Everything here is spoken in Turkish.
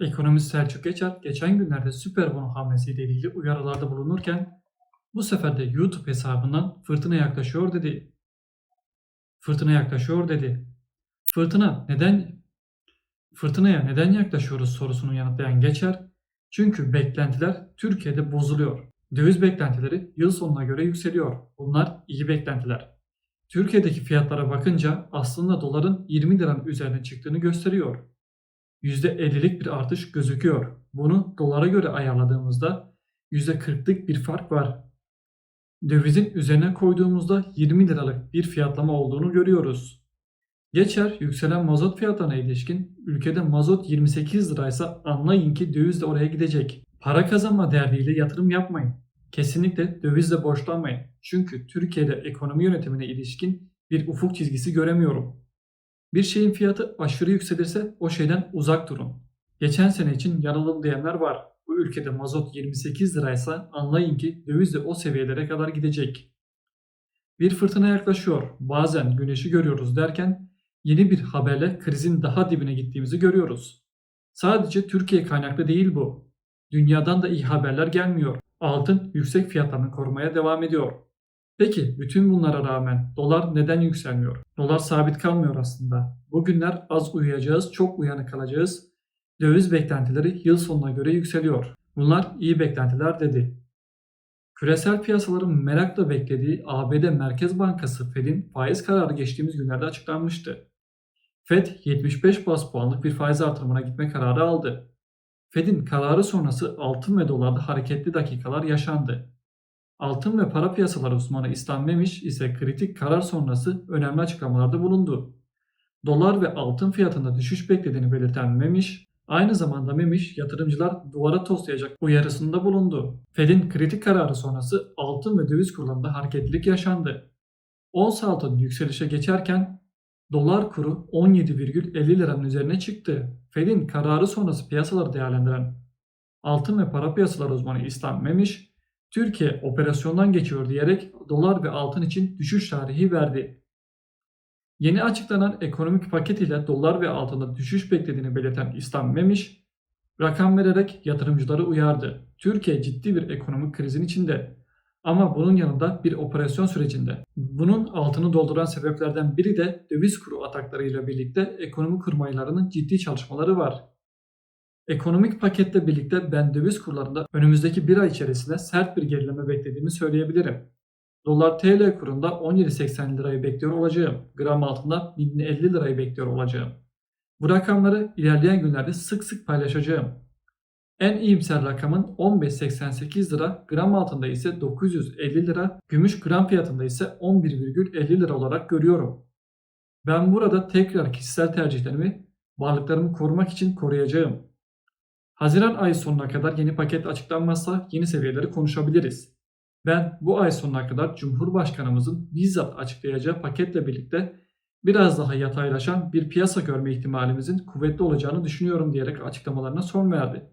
Ekonomist Selçuk Geçer geçen günlerde süper bono hamlesiyle ilgili uyarılarda bulunurken bu sefer de YouTube hesabından fırtına yaklaşıyor dedi. Fırtına yaklaşıyor dedi. Fırtına neden fırtınaya neden yaklaşıyoruz sorusunu yanıtlayan Geçer çünkü beklentiler Türkiye'de bozuluyor. Döviz beklentileri yıl sonuna göre yükseliyor. Bunlar iyi beklentiler. Türkiye'deki fiyatlara bakınca aslında doların 20 liranın üzerine çıktığını gösteriyor. %50'lik bir artış gözüküyor. Bunu dolara göre ayarladığımızda %40'lık bir fark var. Dövizin üzerine koyduğumuzda 20 liralık bir fiyatlama olduğunu görüyoruz. Geçer yükselen mazot fiyatlarına ilişkin ülkede mazot 28 liraysa anlayın ki döviz de oraya gidecek. Para kazanma derdiyle yatırım yapmayın. Kesinlikle dövizle borçlanmayın. Çünkü Türkiye'de ekonomi yönetimine ilişkin bir ufuk çizgisi göremiyorum. Bir şeyin fiyatı aşırı yükselirse o şeyden uzak durun. Geçen sene için yanılım diyenler var. Bu ülkede mazot 28 liraysa anlayın ki döviz de o seviyelere kadar gidecek. Bir fırtına yaklaşıyor. Bazen güneşi görüyoruz derken yeni bir haberle krizin daha dibine gittiğimizi görüyoruz. Sadece Türkiye kaynaklı değil bu. Dünyadan da iyi haberler gelmiyor. Altın yüksek fiyatlarını korumaya devam ediyor. Peki bütün bunlara rağmen dolar neden yükselmiyor? Dolar sabit kalmıyor aslında. Bugünler az uyuyacağız, çok uyanık kalacağız. Döviz beklentileri yıl sonuna göre yükseliyor. Bunlar iyi beklentiler dedi. Küresel piyasaların merakla beklediği ABD Merkez Bankası Fed'in faiz kararı geçtiğimiz günlerde açıklanmıştı. Fed 75 bas puanlık bir faiz artırımına gitme kararı aldı. Fed'in kararı sonrası altın ve dolarda hareketli dakikalar yaşandı. Altın ve para piyasaları uzmanı İslam Memiş ise kritik karar sonrası önemli açıklamalarda bulundu. Dolar ve altın fiyatında düşüş beklediğini belirten Memiş, aynı zamanda Memiş yatırımcılar duvara toslayacak uyarısında bulundu. Fed'in kritik kararı sonrası altın ve döviz kurlarında hareketlilik yaşandı. Ons altın yükselişe geçerken dolar kuru 17,50 liranın üzerine çıktı. Fed'in kararı sonrası piyasaları değerlendiren altın ve para piyasaları uzmanı İslam Memiş, Türkiye operasyondan geçiyor diyerek dolar ve altın için düşüş tarihi verdi. Yeni açıklanan ekonomik paket ile dolar ve altında düşüş beklediğini belirten İslam Memiş, rakam vererek yatırımcıları uyardı. Türkiye ciddi bir ekonomik krizin içinde ama bunun yanında bir operasyon sürecinde. Bunun altını dolduran sebeplerden biri de döviz kuru ataklarıyla birlikte ekonomi kurmaylarının ciddi çalışmaları var. Ekonomik paketle birlikte ben döviz kurlarında önümüzdeki bir ay içerisinde sert bir gerileme beklediğimi söyleyebilirim. Dolar TL kurunda 17.80 lirayı bekliyor olacağım. Gram altında 1050 lirayı bekliyor olacağım. Bu rakamları ilerleyen günlerde sık sık paylaşacağım. En iyimser rakamın 15.88 lira, gram altında ise 950 lira, gümüş gram fiyatında ise 11,50 lira olarak görüyorum. Ben burada tekrar kişisel tercihlerimi, varlıklarımı korumak için koruyacağım. Haziran ayı sonuna kadar yeni paket açıklanmazsa yeni seviyeleri konuşabiliriz. Ben bu ay sonuna kadar Cumhurbaşkanımızın bizzat açıklayacağı paketle birlikte biraz daha yataylaşan bir piyasa görme ihtimalimizin kuvvetli olacağını düşünüyorum diyerek açıklamalarına son verdi.